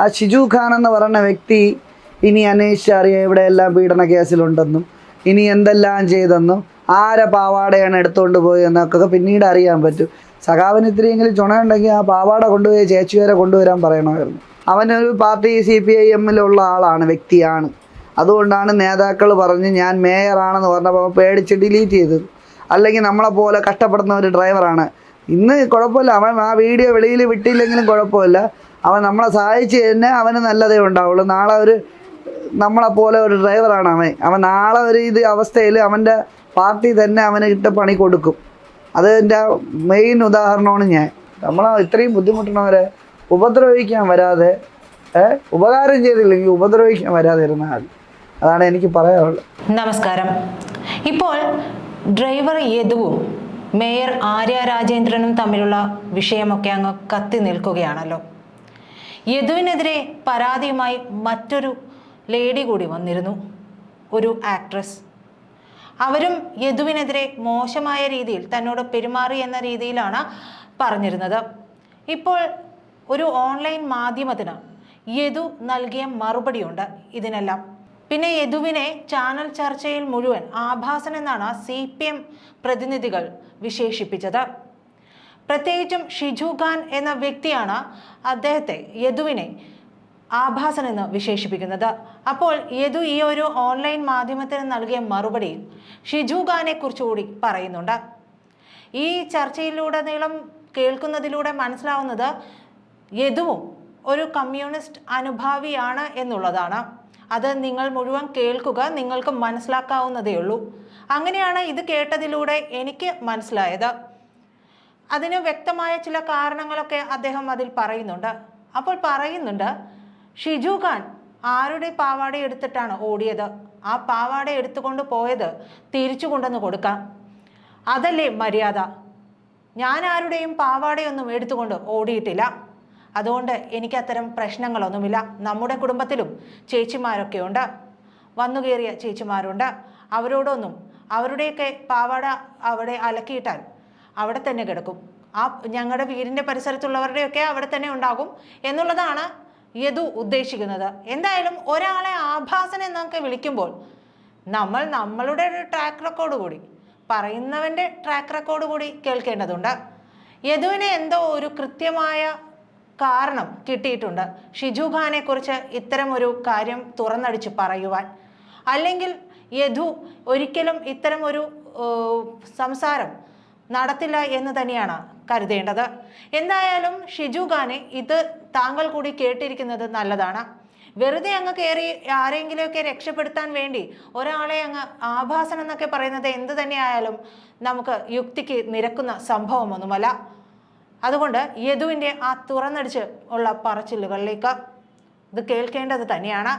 ആ ഷിജു ഖാൻ എന്ന് പറയുന്ന വ്യക്തി ഇനി അന്വേഷിച്ചറിയാം എവിടെയെല്ലാം പീഡന കേസിലുണ്ടെന്നും ഇനി എന്തെല്ലാം ചെയ്തെന്നും ആരെ പാവാടയാണ് എടുത്തുകൊണ്ട് പോയെന്നൊക്കെ പിന്നീട് അറിയാൻ പറ്റും. സഖാവിന് ഇത്തിരിയെങ്കിലും ചുണയുണ്ടെങ്കിൽ ആ പാവാട കൊണ്ടുപോയി ചേച്ചി വരെ കൊണ്ടുവരാൻ പറയണമായിരുന്നു. അവനൊരു പാർട്ടി സി പി ഐ എമ്മിലുള്ള ആളാണ് വ്യക്തിയാണ്. അതുകൊണ്ടാണ് നേതാക്കൾ പറഞ്ഞ് ഞാൻ മേയറാണെന്ന് പറഞ്ഞപ്പോൾ പേടിച്ച് ഡിലീറ്റ് ചെയ്തത്. അല്ലെങ്കിൽ നമ്മളെ പോലെ കഷ്ടപ്പെടുന്ന ഒരു ഡ്രൈവറാണ്. ഇന്ന് കുഴപ്പമില്ല. അവൻ ആ വീഡിയോ വെളിയിൽ വിട്ടില്ലെങ്കിലും കുഴപ്പമില്ല. അവൻ നമ്മളെ സഹായിച്ച് തന്നെ അവന് നല്ലതേ ഉണ്ടാവുള്ളൂ. നാളെ ഒരു നമ്മളെ പോലെ ഒരു ഡ്രൈവറാണ് അവൻ. അവൻ നാളെ ഒരു ഇത് അവസ്ഥയിൽ അവന്റെ പാർട്ടി തന്നെ അവന് ഇട്ട പണി കൊടുക്കും. അതിന്റെ മെയിൻ ഉദാഹരണമാണ് ഞാൻ. നമ്മൾ ഇത്രയും ബുദ്ധിമുട്ടണവരെ ഉപദ്രവിക്കാൻ വരാതെ ഉപകാരം ചെയ്തില്ലെങ്കിൽ ഉപദ്രവിക്കാൻ വരാതെ ഇരുന്നാൽ ആൾ അതാണ് എനിക്ക് പറയാനുള്ളത്. നമസ്കാരം. ഇപ്പോൾ ഡ്രൈവർ യദുവും മേയർ ആര്യ രാജേന്ദ്രനും തമ്മിലുള്ള വിഷയമൊക്കെ അങ്ങ് കത്തി നിൽക്കുകയാണല്ലോ. യദുവിനെതിരെ പരാതിയുമായി മറ്റൊരു ലേഡി കൂടി വന്നിരുന്നു ഒരു ആക്ട്രസ് അവരും യദുവിനെതിരെ മോശമായ രീതിയിൽ തന്നോട് പെരുമാറി എന്ന രീതിയിലാണ് പറഞ്ഞിരുന്നത്. ഇപ്പോൾ ഒരു ഓൺലൈൻ മാധ്യമത്തിന് യദു നൽകിയ മറുപടിയുണ്ട് ഇതിനെല്ലാം. പിന്നെ യദുവിനെ ചാനൽ ചർച്ചയിൽ മുഴുവൻ ആഭാസൻ എന്നാണ് സി പ്രതിനിധികൾ വിശേഷിപ്പിച്ചത്. പ്രത്യേകിച്ചും ഷിജു ഖാൻ എന്ന വ്യക്തിയാണ് അദ്ദേഹത്തെ യദുവിനെ ആഭാസൻ എന്ന് വിശേഷിപ്പിക്കുന്നത്. അപ്പോൾ യദു ഈ ഒരു ഓൺലൈൻ മാധ്യമത്തിന് നൽകിയ മറുപടിയിൽ ഷിജു ഖാനെ കുറിച്ചുകൂടി പറയുന്നുണ്ട്. ഈ ചർച്ചയിലൂടെ ചർച്ചയിലൂടെനീളം കേൾക്കുന്നതിലൂടെ മനസ്സിലാവുന്നത് യദുവും ഒരു കമ്മ്യൂണിസ്റ്റ് അനുഭാവിയാണ് എന്നുള്ളതാണ്. അത് നിങ്ങൾ മുഴുവൻ കേൾക്കുക നിങ്ങൾക്ക് മനസ്സിലാക്കാവുന്നതേ ഉള്ളൂ അങ്ങനെയാണ് ഇത് കേട്ടതിലൂടെ എനിക്ക് മനസ്സിലായത്. അതിന് വ്യക്തമായ ചില കാരണങ്ങളൊക്കെ അദ്ദേഹം അതിൽ പറയുന്നുണ്ട്. അപ്പോൾ പറയുന്നുണ്ട് ഷിജു ഖാൻ ആരുടെ പാവാട എടുത്തിട്ടാണ് ഓടിയത്? ആ പാവാട എടുത്തുകൊണ്ട് പോയത് തിരിച്ചു കൊണ്ടുവന്ന് കൊടുക്കാം. അതല്ലേ മര്യാദ? ഞാൻ ആരുടെയും പാവാടയൊന്നും എടുത്തുകൊണ്ട് ഓടിയിട്ടില്ല. അതുകൊണ്ട് എനിക്ക് അത്തരം പ്രശ്നങ്ങളൊന്നുമില്ല. നമ്മുടെ കുടുംബത്തിലും ചേച്ചിമാരൊക്കെ ഉണ്ട്. വന്നു കയറിയ ചേച്ചിമാരുണ്ട്. അവരോടൊന്നും അവരുടെയൊക്കെ പാവാട അവിടെ അലക്കിയിട്ടാൽ അവിടെ തന്നെ കിടക്കും. ആ ഞങ്ങളുടെ വീടിന്റെ പരിസരത്തുള്ളവരുടെയൊക്കെ അവിടെ തന്നെ ഉണ്ടാകും എന്നുള്ളതാണ് യദു ഉദ്ദേശിക്കുന്നത്. എന്തായാലും ഒരാളെ ആഭാസൻ എന്നൊക്കെ വിളിക്കുമ്പോൾ നമ്മൾ നമ്മളുടെ ഒരു ട്രാക്ക് റെക്കോർഡ് കൂടി പറയുന്നവന്റെ ട്രാക്ക് റെക്കോർഡ് കൂടി കേൾക്കേണ്ടതുണ്ട്. യദുവിന് എന്തോ ഒരു കൃത്യമായ കാരണം കിട്ടിയിട്ടുണ്ട്. ഷിജു ഖാനെ കുറിച്ച് ഇത്തരം ഒരു കാര്യം തുറന്നടിച്ച് പറയുവാൻ. അല്ലെങ്കിൽ യദു ഒരിക്കലും ഇത്തരം ഒരു സംസാരം നടത്തില്ല എന്ന് തന്നെയാണ് കരുതേണ്ടത്. എന്തായാലും ഷിജു ഖാനെ ഇത് താങ്കൾ കൂടി കേട്ടിരിക്കുന്നത് നല്ലതാണ്. വെറുതെ അങ്ങ് കയറി ആരെങ്കിലുമൊക്കെ രക്ഷപ്പെടുത്താൻ വേണ്ടി ഒരാളെ അങ്ങ് ആഭാസനം എന്നൊക്കെ പറയുന്നത് എന്ത് തന്നെയായാലും നമുക്ക് യുക്തിക്ക് നിരക്കുന്ന സംഭവമൊന്നുമല്ല. അതുകൊണ്ട് യദുവിന്റെ ആ തുറന്നടിച്ച് ഉള്ള പറച്ചിലുകളിലേക്ക് ഇത് കേൾക്കേണ്ടത് തന്നെയാണ്.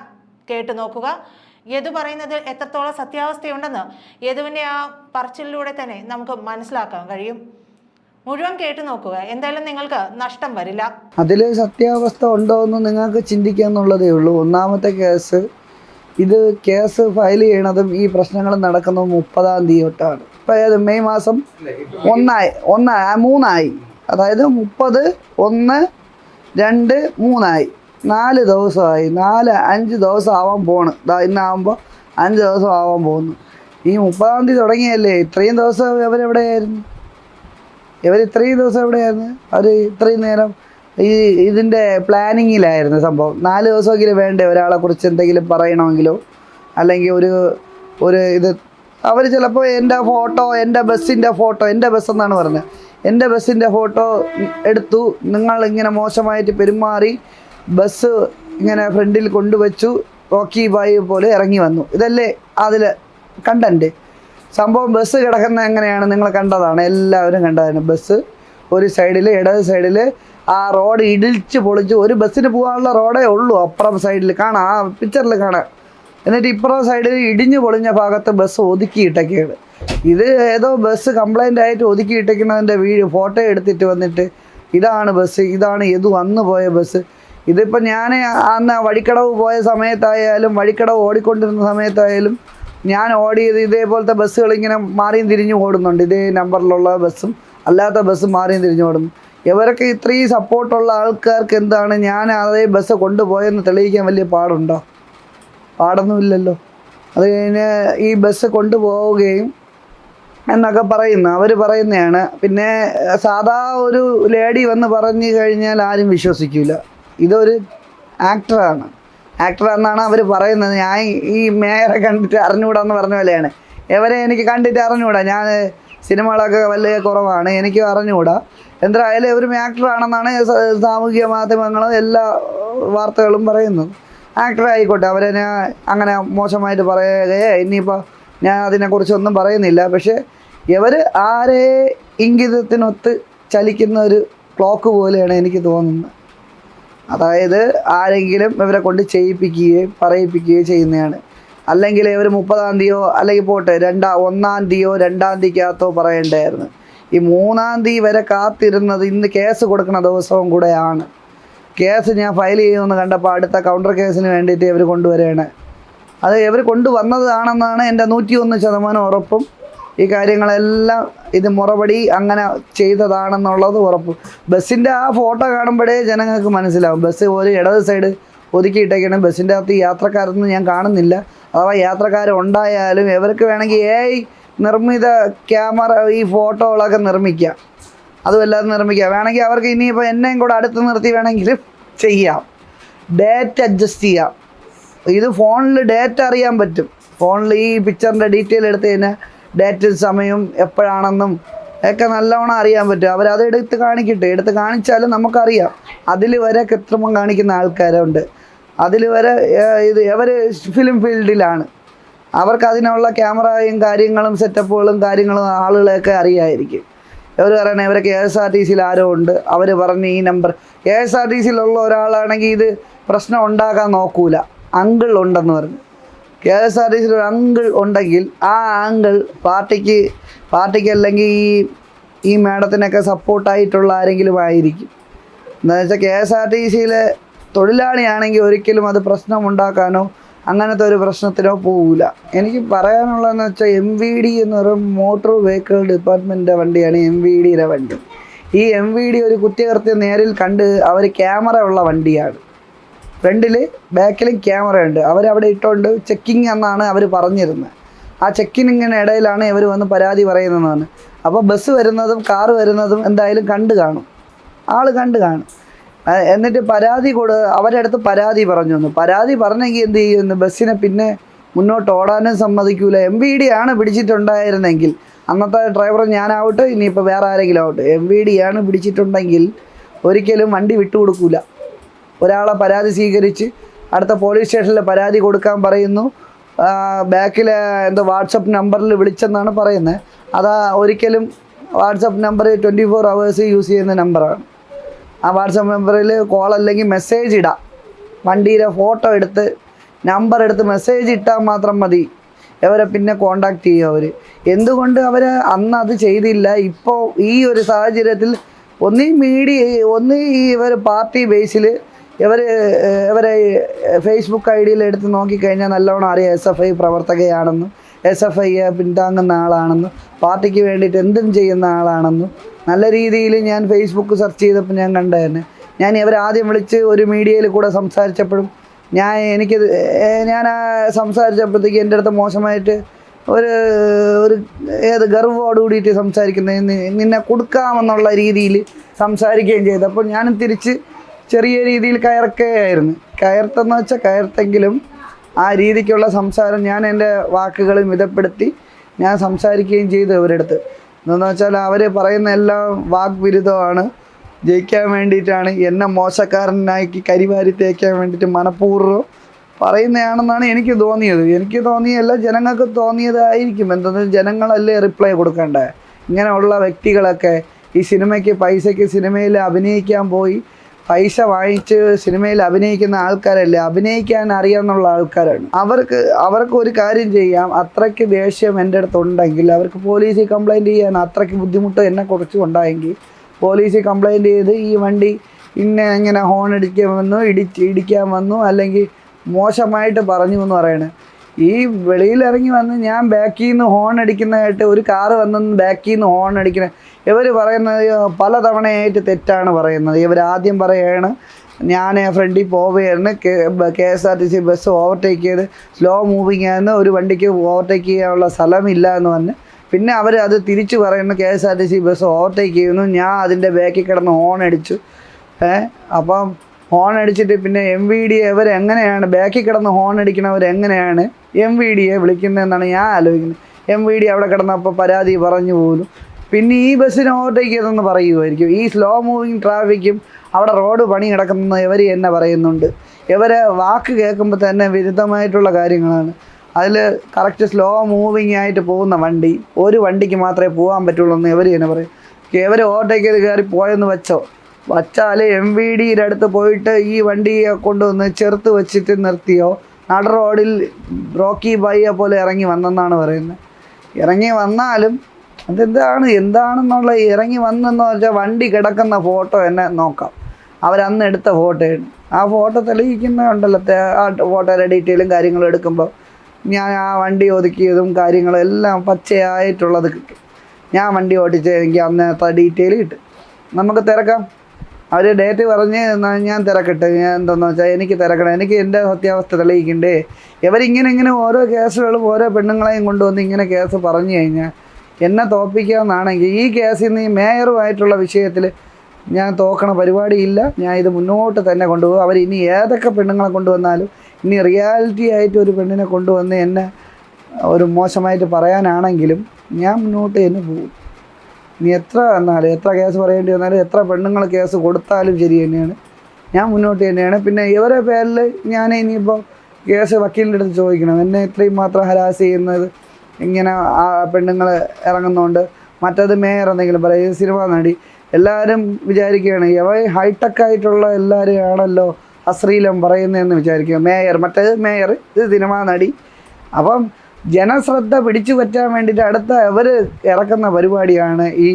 കേട്ടു നോക്കുക. യദു പറയുന്നതിൽ എത്രത്തോളം സത്യാവസ്ഥയുണ്ടെന്ന് യദുവിന്റെ ആ പറച്ചിലൂടെ തന്നെ നമുക്ക് മനസ്സിലാക്കാൻ കഴിയും. മുഴുവൻ കേട്ടു നോക്കുക. എന്തായാലും നിങ്ങൾക്ക് നഷ്ടം വരില്ല. അതിൽ സത്യാവസ്ഥ ഉണ്ടോ എന്ന് നിങ്ങൾക്ക് ചിന്തിക്കാന്നുള്ളതേ ഉള്ളൂ. ഒന്നാമത്തെ കേസ് ഇത് കേസ് ഫയൽ ചെയ്യണതും ഈ പ്രശ്നങ്ങൾ നടക്കുന്നതും മുപ്പതാം തീയതി തൊട്ടാണ്. ഇപ്പം ഏത്? മെയ് മാസം ഒന്നായി ഒന്നായി മൂന്നായി. അതായത് മുപ്പത് ഒന്ന് രണ്ട് മൂന്നായി. നാല് ദിവസമായി. നാല് അഞ്ച് ദിവസം ആവാൻ പോണ്. ഇതാ ഇന്നാവുമ്പോൾ അഞ്ച് ദിവസം ആവാൻ പോകുന്നു ഈ മുപ്പതാം തീയതി തുടങ്ങിയല്ലേ? ഇത്രയും ദിവസം ഇവരെവിടെയായിരുന്നു? ഇവർ ഇത്രയും ദിവസം എവിടെയായിരുന്നു? അവർ ഇത്രയും നേരം ഈ ഇതിന്റെ പ്ലാനിങ്ങിലായിരുന്നു സംഭവം. നാല് ദിവസമെങ്കിലും വേണ്ടേ ഒരാളെ കുറിച്ച് എന്തെങ്കിലും പറയണമെങ്കിലോ? അല്ലെങ്കിൽ ഒരു ഒരു ഇത് അവർ ചിലപ്പോൾ എന്റെ ഫോട്ടോ എന്റെ ബസ്സിന്റെ ഫോട്ടോ എന്റെ ബസ് എന്നാണ് പറഞ്ഞത്. എന്റെ ബസ്സിന്റെ ഫോട്ടോ എടുത്തു. നിങ്ങൾ ഇങ്ങനെ മോശമായിട്ട് പെരുമാറി ബസ് ഇങ്ങനെ ഫ്രണ്ടിൽ കൊണ്ടുവച്ചു റോക്കി ബായി പോലെ ഇറങ്ങി വന്നു. ഇതല്ലേ അതിൽ കണ്ടന്റ് സംഭവം ബസ് കിടക്കുന്ന എങ്ങനെയാണ്? നിങ്ങൾ കണ്ടതാണ്. എല്ലാവരും കണ്ടതാണ് ബസ്. ഒരു സൈഡിൽ ഇടത് സൈഡിൽ ആ റോഡ് ഇടിച്ച് പൊളിച്ച് ഒരു ബസ്സിന് പോകാനുള്ള റോഡേ ഉള്ളൂ. അപ്പുറം സൈഡിൽ കാണാം. ആ പിക്ചറിൽ കാണാം. എന്നിട്ട് ഇപ്പുറം സൈഡിൽ ഇടിഞ്ഞു പൊളിഞ്ഞ ഭാഗത്ത് ബസ് ഒതുക്കിയിട്ടൊക്കെയാണ് ഇത് ഏതോ ബസ് കംപ്ലൈന്റ് ആയിട്ട് ഒതുക്കിയിട്ടേക്കുന്നതിന്റെ വീട് ഫോട്ടോ എടുത്തിട്ട് വന്നിട്ട് ഇതാണ് ബസ് ഇതാണ് ഇത് വന്നു പോയ ബസ്. ഇതിപ്പോൾ ഞാൻ അന്ന് വഴിക്കടവ് പോയ സമയത്തായാലും വഴിക്കടവ് ഓടിക്കൊണ്ടിരുന്ന സമയത്തായാലും ഞാൻ ഓടിയത് ഇതേപോലത്തെ ബസ്സുകൾ ഇങ്ങനെ മാറിയും തിരിഞ്ഞു ഓടുന്നുണ്ട്. ഇതേ നമ്പറിലുള്ള ബസ്സും അല്ലാത്ത ബസ്സും മാറിയും തിരിഞ്ഞു ഓടുന്നു. ഇവരൊക്കെ ഇത്രയും സപ്പോർട്ടുള്ള ആൾക്കാർക്ക് എന്താണ് ഞാൻ അതേ ബസ് കൊണ്ടുപോയെന്ന് തെളിയിക്കാൻ വലിയ പാടുണ്ടോ? പാടൊന്നുമില്ലല്ലോ. അത് കഴിഞ്ഞ് ഈ ബസ് കൊണ്ടുപോവുകയും എന്നൊക്കെ പറയുന്നു. അവർ പറയുന്നതാണ്. പിന്നെ സാധാ ഒരു ലേഡി വന്ന് പറഞ്ഞു കഴിഞ്ഞാൽ ആരും വിശ്വസിക്കില്ല ഇതൊരു ആക്ടറാണ് ആക്ടർ എന്നാണ് അവർ പറയുന്നത്. ഞാൻ ഈ മേയറെ കണ്ടിട്ട് അറിഞ്ഞുകൂടാന്ന് പറഞ്ഞ പോലെയാണ്. ഇവരെ എനിക്ക് കണ്ടിട്ട് അറിഞ്ഞുകൂടാ? ഞാൻ സിനിമകളൊക്കെ വലിയ കുറവാണ്. എനിക്ക് അറിഞ്ഞുകൂടാ. എന്തായാലും ഒരു ആക്ടറാണെന്നാണ് സാമൂഹിക മാധ്യമങ്ങളും എല്ലാ വാർത്തകളും പറയുന്നത്. ആക്ടർ ആയിക്കോട്ടെ. അവരെ ഞാൻ അങ്ങനെ മോശമായിട്ട് പറയുകയോ ഇനിയിപ്പോൾ ഞാൻ അതിനെക്കുറിച്ചൊന്നും പറയുന്നില്ല. പക്ഷേ ഇവർ ആരെ ഇംഗിതത്തിനൊത്ത് ചലിക്കുന്ന ഒരു ക്ലോക്ക് പോലെയാണ് എനിക്ക് തോന്നുന്നത്. അതായത് ആരെങ്കിലും ഇവരെ കൊണ്ട് ചെയ്യിപ്പിക്കുകയും പറയിപ്പിക്കുകയും ചെയ്യുന്നതാണ്. അല്ലെങ്കിൽ ഇവർ മുപ്പതാം തീയോ അല്ലെങ്കിൽ പോട്ടെ രണ്ടാ ഒന്നാം തീയോ രണ്ടാം തീക്കകത്തോ പറയേണ്ടായിരുന്നു. ഈ മൂന്നാം തീയതി വരെ കാത്തിരുന്നത് ഇന്ന് കേസ് കൊടുക്കുന്ന ദിവസവും കൂടെയാണ്. കേസ് ഞാൻ ഫയൽ ചെയ്യുമെന്ന് കണ്ടപ്പോൾ അടുത്ത കൗണ്ടർ കേസിന് വേണ്ടിയിട്ട് ഇവർ കൊണ്ടുവരികയാണ്. അത് ഇവർ കൊണ്ടുവന്നതാണെന്നാണ് എന്റെ നൂറ്റി ഒന്ന് ശതമാനം ഉറപ്പും ഈ കാര്യങ്ങളെല്ലാം ഇത് മുറപടി അങ്ങനെ ചെയ്തതാണെന്നുള്ളത് ഉറപ്പ്. ബസ്സിന്റെ ആ ഫോട്ടോ കാണുമ്പോഴേ ജനങ്ങൾക്ക് മനസ്സിലാവും. ബസ് ഒരു ഇടത് സൈഡ് ഒതുക്കിയിട്ടേക്കാണ് ബസ്സിന്റെ അകത്ത് യാത്രക്കാരൊന്നും ഞാൻ കാണുന്നില്ല. അഥവാ യാത്രക്കാർ ഉണ്ടായാലും ഇവർക്ക് വേണമെങ്കിൽ എ നിർമ്മിത ക്യാമറ ഈ ഫോട്ടോകളൊക്കെ നിർമ്മിക്കാം. അതുമല്ലാതെ നിർമ്മിക്കാം. വേണമെങ്കിൽ അവർക്ക് ഇനിയിപ്പോൾ എന്നെയും കൂടെ അടുത്ത് നിർത്തി വേണമെങ്കിലും ചെയ്യാം. ഡേറ്റ് അഡ്ജസ്റ്റ് ചെയ്യാം. ഇത് ഫോണിൽ ഡേറ്റ് അറിയാൻ പറ്റും. ഫോണിൽ ഈ പിക്ചറിന്റെ ഡീറ്റെയിൽ എടുത്ത് കഴിഞ്ഞാൽ ഡേറ്റും സമയവും എപ്പോഴാണെന്നും ഒക്കെ നല്ലവണ്ണം അറിയാൻ പറ്റും. അവരത് എടുത്ത് കാണിക്കട്ടെ. എടുത്ത് കാണിച്ചാലും നമുക്കറിയാം. അതിൽ വരെ കൃത്രിമം കാണിക്കുന്ന ആൾക്കാരുണ്ട്. അതിൽ വരെ ഇത് അവർ ഫിലിം ഫീൽഡിലാണ് അവർക്ക് അതിനുള്ള ക്യാമറയും കാര്യങ്ങളും സെറ്റപ്പുകളും കാര്യങ്ങളും ആളുകളെയൊക്കെ അറിയായിരിക്കും. ഇവർ പറയണേ ഇവരെ കെ എസ് ആർ ടി സിയിൽ ആരോ ഉണ്ട്. അവർ പറഞ്ഞ് ഈ number K S R T സിയിലുള്ള ഒരാളാണെങ്കിൽ ഇത് പ്രശ്നം ഉണ്ടാക്കാൻ നോക്കൂല. അങ്കിൾ ഉണ്ടെന്ന് പറഞ്ഞു. കെ എസ് ആർ ടി സിയിൽ ഒരു അങ്കിൾ ഉണ്ടെങ്കിൽ ആ ആംഗിൾ പാർട്ടിക്ക് പാർട്ടിക്ക് അല്ലെങ്കിൽ ഈ ഈ മാഡത്തിനൊക്കെ സപ്പോർട്ടായിട്ടുള്ള ആരെങ്കിലും ആയിരിക്കും. എന്താണെന്ന് വെച്ചാൽ കെ എസ് ആർ ടി സിയിലെ തൊഴിലാളിയാണെങ്കിൽ ഒരിക്കലും അത് പ്രശ്നം ഉണ്ടാക്കാനോ അങ്ങനത്തെ ഒരു പ്രശ്നത്തിനോ പോവില്ല. എനിക്ക് പറയാനുള്ളതെന്ന് വെച്ചാൽ എം വി ഡി എന്ന് പറയുന്ന മോട്ടോർ വെഹിക്കിൾ ഡിപ്പാർട്ട്മെന്റിന്റെ വണ്ടിയാണ് എം വി ഡിയുടെ വണ്ടി. ഈ എം വി ഡി ഒരു കുറ്റകൃത്യം നേരിൽ കണ്ട് അവർ ക്യാമറ ഉള്ള വണ്ടിയാണ്. ഫ്രണ്ടിൽ ബാക്കിലും ക്യാമറ ഉണ്ട്. അവരവിടെ ഇട്ടുകൊണ്ട് ചെക്കിങ് എന്നാണ് അവർ പറഞ്ഞിരുന്നത്. ആ ചെക്കിങ്ങിന് ഇടയിലാണ് ഇവർ വന്ന് പരാതി പറയുന്നതെന്നാണ് അപ്പോൾ ബസ് വരുന്നതും കാർ വരുന്നതും എന്തായാലും കണ്ടു കാണും. ആൾ കണ്ടു കാണും. എന്നിട്ട് പരാതി കൊടു അവരുടെ അടുത്ത് പരാതി പറഞ്ഞു തന്നു. പരാതി പറഞ്ഞെങ്കിൽ എന്ത് ചെയ്യുന്നു ബസ്സിനെ പിന്നെ മുന്നോട്ട് ഓടാനും സമ്മതിക്കൂല. എം വി ഡി ആണ് പിടിച്ചിട്ടുണ്ടായിരുന്നെങ്കിൽ. അന്നത്തെ ഡ്രൈവർ ഞാനാവട്ടെ ഇനിയിപ്പോൾ വേറെ ആരെങ്കിലും ആവട്ടെ. എം വി ഡി ആണ് പിടിച്ചിട്ടുണ്ടെങ്കിൽ ഒരിക്കലും വണ്ടി വിട്ടുകൊടുക്കൂല. ഒരാളെ പരാതി സ്വീകരിച്ച് അടുത്ത പോലീസ് സ്റ്റേഷനിൽ പരാതി കൊടുക്കാൻ പറയുന്നു. ബാക്കിൽ എന്തോ വാട്സപ്പ് നമ്പറിൽ വിളിച്ചെന്നാണ് പറയുന്നത്. അതാ ഒരിക്കലും WhatsApp number twenty four hours use ചെയ്യുന്ന നമ്പറാണ്. ആ വാട്സപ്പ് നമ്പറിൽ കോൾ അല്ലെങ്കിൽ മെസ്സേജ് ഇടാം. വണ്ടിയിലെ ഫോട്ടോ എടുത്ത് നമ്പർ എടുത്ത് മെസ്സേജ് ഇട്ടാൽ മാത്രം മതി. ഇവരെ പിന്നെ കോണ്ടാക്ട് ചെയ്യും അവർ എന്തുകൊണ്ട് അവർ അന്ന് അത് ചെയ്തില്ല? ഇപ്പോൾ ഈ ഒരു സാഹചര്യത്തിൽ ഒന്നീ മീഡിയ ഒന്നീ ഇവർ പാർട്ടി ബേസിൽ ഇവർ ഇവരെ ഫേസ്ബുക്ക് ഐ ഡിയിൽ എടുത്ത് നോക്കിക്കഴിഞ്ഞാൽ നല്ലവണ്ണം അറിയാം എസ് എഫ് ഐ പ്രവർത്തകയാണെന്നും എസ് എഫ് ഐയെ പിന്താങ്ങുന്ന ആളാണെന്നും പാർട്ടിക്ക് വേണ്ടിയിട്ട് എന്തും ചെയ്യുന്ന ആളാണെന്നും. നല്ല രീതിയിൽ ഞാൻ ഫേസ്ബുക്ക് സെർച്ച് ചെയ്തപ്പോൾ ഞാൻ കണ്ടതന്നെ. ഞാൻ ഇവരെ ആദ്യം വിളിച്ച് ഒരു മീഡിയയിൽ കൂടെ സംസാരിച്ചപ്പോഴും ഞാൻ എനിക്ക് ഞാൻ സംസാരിച്ചപ്പോഴത്തേക്ക് എന്റെ അടുത്ത് മോശമായിട്ട് ഒരു ഒരു ഏത് ഗർവോട് കൂടിയിട്ട് സംസാരിക്കുന്നത് നിന്നെ കൊടുക്കാമെന്നുള്ള രീതിയിൽ സംസാരിക്കുകയും ചെയ്തു. അപ്പോൾ ഞാനും തിരിച്ച് ചെറിയ രീതിയിൽ കയർക്കുകയായിരുന്നു കയർത്തെന്ന് വെച്ചാൽ കയർത്തെങ്കിലും ആ രീതിക്കുള്ള സംസാരം ഞാൻ എന്റെ വാക്കുകൾ മിതപ്പെടുത്തി ഞാൻ സംസാരിക്കുകയും ചെയ്തു അവരുടെ അടുത്ത് എന്താണെന്ന് വെച്ചാൽ അവർ പറയുന്ന എല്ലാം വാഗ്വിരുദ്ധമാണ്. ജയിക്കാൻ വേണ്ടിയിട്ടാണ് എന്നെ മോശക്കാരനാക്കി കരിവാരി തേക്കാൻ വേണ്ടിയിട്ട് മനഃപൂർവം പറയുന്നതാണെന്നാണ് എനിക്ക് തോന്നിയത്. എനിക്ക് തോന്നിയല്ല ജനങ്ങൾക്ക് തോന്നിയതായിരിക്കും എന്തെന്ന് ജനങ്ങളല്ലേ റിപ്ലൈ കൊടുക്കേണ്ടത്? ഇങ്ങനെയുള്ള വ്യക്തികളൊക്കെ ഈ സിനിമയ്ക്ക് പൈസയ്ക്ക് സിനിമയിൽ അഭിനയിക്കാൻ പോയി പൈസ വാങ്ങിച്ച് സിനിമയിൽ അഭിനയിക്കുന്ന ആൾക്കാരല്ല അഭിനയിക്കാൻ അറിയാന്നുള്ള ആൾക്കാരാണ്. അവർക്ക് അവർക്ക് ഒരു കാര്യം ചെയ്യാം അത്രയ്ക്ക് ദേഷ്യം എന്റെ അടുത്തുണ്ടെങ്കിൽ അവർക്ക് പോലീസിൽ കംപ്ലൈന്റ് ചെയ്യാൻ അത്രയ്ക്ക് ബുദ്ധിമുട്ട് എന്നെ കുറച്ച് ഉണ്ടായെങ്കിൽ പോലീസിൽ കംപ്ലൈന്റ് ചെയ്ത് ഈ വണ്ടി ഇന്നെ ഇങ്ങനെ ഹോൺ അടിക്കാൻ വന്നു ഇടിച്ച് ഇടിക്കാൻ വന്നു അല്ലെങ്കിൽ മോശമായിട്ട് പറഞ്ഞു എന്ന് പറയണേ. ഈ വെളിയിലിറങ്ങി വന്ന് ഞാൻ ബാക്കിൽ നിന്ന് ഹോൺ അടിക്കുന്നതായിട്ട് ഒരു കാറ് വന്നു ബാക്കിൽ നിന്ന് ഹോൺ അടിക്കണ ഇവർ പറയുന്നത് പലതവണയായിട്ട് തെറ്റാണ് പറയുന്നത്. ഇവർ ആദ്യം പറയാണ് ഞാൻ ഫ്രണ്ടിൽ പോവുകയായിരുന്നു. K S R T C bus overtake ചെയ്ത് സ്ലോ മൂവിങ് ആയിരുന്നു. ഒരു വണ്ടിക്ക് ഓവർടേക്ക് ചെയ്യാനുള്ള സ്ഥലമില്ല എന്ന് പറഞ്ഞ്. പിന്നെ അവർ അത് തിരിച്ചു പറയുന്നു K S R T C bus overtake ചെയ്യുന്നു. ഞാൻ അതിന്റെ ബാക്കിൽ കിടന്ന് ഹോൺ അടിച്ചു ഏഹ് അപ്പം ഹോൺ അടിച്ചിട്ട് പിന്നെ എം വി ഡി അവർ എങ്ങനെയാണ് ബാക്കിൽ കിടന്ന് ഹോൺ അടിക്കണവർ എങ്ങനെയാണ് എം വി ഡിയെ വിളിക്കുന്നതെന്നാണ് ഞാൻ ആലോചിക്കുന്നത്. എം വി ഡി അവിടെ കിടന്നപ്പോൾ പരാതി പറഞ്ഞു പോലും. പിന്നെ ഈ ബസ്സിന് ഓവർടേക്ക് ചെയ്തെന്ന് പറയുമായിരിക്കും ഈ സ്ലോ മൂവിങ് ട്രാഫിക്കും അവിടെ റോഡ് പണി കിടക്കുന്ന ഇവർ എന്നെ പറയുന്നുണ്ട്. ഇവരെ വാക്ക് കേൾക്കുമ്പോൾ തന്നെ വിരുദ്ധമായിട്ടുള്ള കാര്യങ്ങളാണ്. അതിൽ കറക്റ്റ് സ്ലോ മൂവിങ് ആയിട്ട് പോകുന്ന വണ്ടി ഒരു വണ്ടിക്ക് മാത്രമേ പോകാൻ പറ്റുള്ളൂ എന്ന് ഇവർ തന്നെ പറയും. ഇവർ ഓവർടേക്ക് ചെയ്ത് കയറി പോയെന്ന് വെച്ചോ? വച്ചാൽ എം വി ഡിയുടെ അടുത്ത് പോയിട്ട് ഈ വണ്ടിയെ കൊണ്ടുവന്ന് ചെറുത്ത് വെച്ചിട്ട് നിർത്തിയോ? നട റോഡിൽ റോക്കി ബൈയെ പോലെ ഇറങ്ങി വന്നെന്നാണ് പറയുന്നത്. ഇറങ്ങി വന്നാലും അതെന്താണ്? എന്താണെന്നുള്ള ഇറങ്ങി വന്നെന്ന് വെച്ചാൽ വണ്ടി കിടക്കുന്ന ഫോട്ടോ എന്നെ നോക്കാം. അവരന്ന് എടുത്ത ഫോട്ടോയാണ് ആ ഫോട്ടോ തെളിയിക്കുന്നുണ്ടല്ലോ ആ ഫോട്ടോയുടെ ഡീറ്റെയിലും കാര്യങ്ങളും എടുക്കുമ്പോൾ ഞാൻ ആ വണ്ടി ഒതുക്കിയതും കാര്യങ്ങളും എല്ലാം പച്ചയായിട്ടുള്ളത് കിട്ടും. ഞാൻ വണ്ടി ഓടിച്ചതെങ്കിൽ അന്നത്തെ ഡീറ്റെയിൽ കിട്ടും. നമുക്ക് തിരക്കാം. അവർ ഡേറ്റ് പറഞ്ഞ് ഞാൻ തിരക്കട്ടെ. ഞാൻ എന്താണെന്ന് വെച്ചാൽ എനിക്ക് തിരക്കണം. എനിക്ക് എന്റെ സത്യാവസ്ഥ തെളിയിക്കണ്ടേ. ഇവരിങ്ങനെ ഇങ്ങനെ ഓരോ കേസുകളും ഓരോ പെണ്ണുങ്ങളെയും കൊണ്ടുവന്ന് ഇങ്ങനെ കേസ് പറഞ്ഞു കഴിഞ്ഞാൽ എന്നെ തോപ്പിക്കാമെന്നാണെങ്കിൽ ഈ കേസിൽ നിന്ന് ഈ മേയറുമായിട്ടുള്ള വിഷയത്തിൽ ഞാൻ തോക്കണ പരിപാടിയില്ല. ഞാൻ ഇത് മുന്നോട്ട് തന്നെ കൊണ്ടുപോകും. അവർ ഇനി ഏതൊക്കെ പെണ്ണുങ്ങളെ കൊണ്ടുവന്നാലും ഇനി റിയാലിറ്റി ആയിട്ട് ഒരു പെണ്ണിനെ കൊണ്ടുവന്ന് എന്നെ ഒരു മോശമായിട്ട് പറയാനാണെങ്കിലും ഞാൻ മുന്നോട്ട് തന്നെ പോകും. ഇനി എത്ര വന്നാലും എത്ര കേസ് പറയേണ്ടി വന്നാലും എത്ര പെണ്ണുങ്ങൾ കേസ് കൊടുത്താലും ശരി തന്നെയാണ്. ഞാൻ മുന്നോട്ട് തന്നെയാണ്. പിന്നെ ഇവരെ പേരിൽ ഞാൻ ഇനിയിപ്പോൾ കേസ് വക്കീലിന്റെ അടുത്ത് ചോദിക്കണം. എന്നെ ഇത്രയും മാത്രം ഹരാസ് ചെയ്യുന്നത് ഇങ്ങനെ ആ പെണ്ണുങ്ങൾ ഇറങ്ങുന്നതുകൊണ്ട് മറ്റത് മേയർ എന്തെങ്കിലും പറയും സിനിമ നടി. എല്ലാവരും വിചാരിക്കുകയാണ് ഇവ ഹൈടെക് ആയിട്ടുള്ള എല്ലാവരും ആണല്ലോ അശ്ലീലം പറയുന്നതെന്ന് വിചാരിക്കുക. മേയർ മറ്റേത് മേയർ ഇത് സിനിമ നടി. അപ്പം ജനശ്രദ്ധ പിടിച്ചു പറ്റാൻ വേണ്ടിയിട്ട് അടുത്ത അവർ ഇറക്കുന്ന പരിപാടിയാണ് ഈ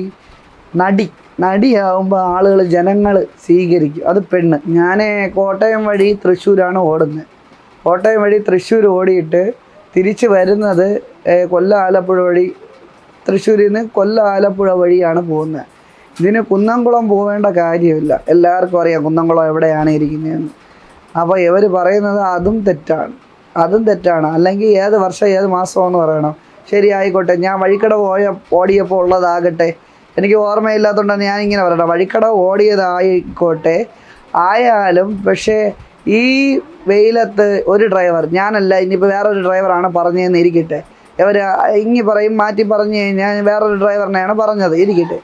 നടി. നടിയാവുമ്പോൾ ആളുകൾ ജനങ്ങൾ സ്വീകരിക്കും. അത് പെണ്ണ്. ഞാൻ കോട്ടയം വഴി തൃശ്ശൂരാണ് ഓടുന്നത്. കോട്ടയം വഴി തൃശ്ശൂർ ഓടിയിട്ട് തിരിച്ച് വരുന്നത് കൊല്ലം ആലപ്പുഴ വഴി തൃശ്ശൂരിൽ നിന്ന് കൊല്ലം ആലപ്പുഴ വഴിയാണ് പോകുന്നത് ഇതിന് കുന്നംകുളം പോവേണ്ട കാര്യമില്ല. എല്ലാവർക്കും അറിയാം കുന്നംകുളം എവിടെയാണ് ഇരിക്കുന്നതെന്ന്. അപ്പോൾ ഇവർ പറയുന്നത് അതും തെറ്റാണ്. അതും തെറ്റാണ്. അല്ലെങ്കിൽ ഏത് വർഷം ഏത് മാസമാണെന്ന് പറയണം. ശരി ആയിക്കോട്ടെ ഞാൻ വഴിക്കട പോയ ഓടിയപ്പോൾ ഉള്ളതാകട്ടെ. എനിക്ക് ഓർമ്മയില്ലാത്തതുകൊണ്ട് ഞാൻ ഇങ്ങനെ പറയണം വഴിക്കട ഓടിയതായിക്കോട്ടെ. ആയാലും പക്ഷേ ഈ വെയിലത്ത് ഒരു ഡ്രൈവർ ഞാനല്ല ഇനിയിപ്പോൾ വേറൊരു ഡ്രൈവറാണ് പറഞ്ഞതെന്ന് ഇരിക്കട്ടെ. ഇവർ ഇങ്ങി പറയും മാറ്റി പറഞ്ഞു കഴിഞ്ഞാൽ വേറൊരു ഡ്രൈവറിനെയാണ് പറഞ്ഞത്. ഇരിക്കട്ടെ.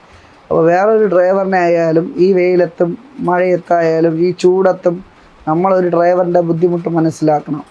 അപ്പോൾ വേറൊരു ഡ്രൈവറിനെ ആയാലും ഈ വെയിലത്തും മഴയത്തായാലും ഈ ചൂടത്തും നമ്മളൊരു ഡ്രൈവറിന്റെ ബുദ്ധിമുട്ട് മനസ്സിലാക്കണം.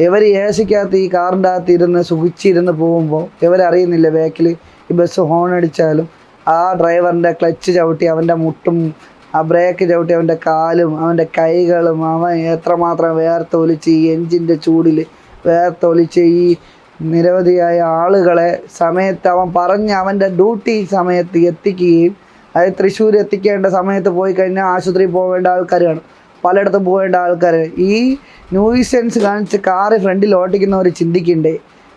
ഇവർ ഏസിക്കകത്ത് ഈ കാറിന്റെ അകത്ത് ഇരുന്ന് സുഖിച്ചിരുന്ന് പോകുമ്പോൾ ഇവരറിയുന്നില്ല ബാക്കിൽ ഈ ബസ് ഹോൺ അടിച്ചാലും ആ ഡ്രൈവറിന്റെ ക്ലച്ച് ചവിട്ടി അവന്റെ മുട്ടും ആ ബ്രേക്ക് ചവിട്ടി അവന്റെ കാലും അവന്റെ കൈകളും അവൻ എത്രമാത്രം വേർത്തൊലിച്ച് ഈ എൻജിന്റെ ചൂടിൽ വേർത്തൊലിച്ച് ഈ നിരവധിയായ ആളുകളെ സമയത്ത് അവൻ പറഞ്ഞ് അവന്റെ ഡ്യൂട്ടി സമയത്ത് എത്തിക്കുകയും അതായത് തൃശ്ശൂർ എത്തിക്കേണ്ട സമയത്ത് പോയി കഴിഞ്ഞാൽ ആശുപത്രിയിൽ പോകേണ്ട ആൾക്കാരാണ്. പലയിടത്തും പോകേണ്ട ആൾക്കാർ ഈ ന്യൂയിസെൻസ് കാണിച്ച് കാറ് ഫ്രണ്ടിൽ ഓട്ടിക്കുന്നവർ ചിന്തിക്കണ്ടേ?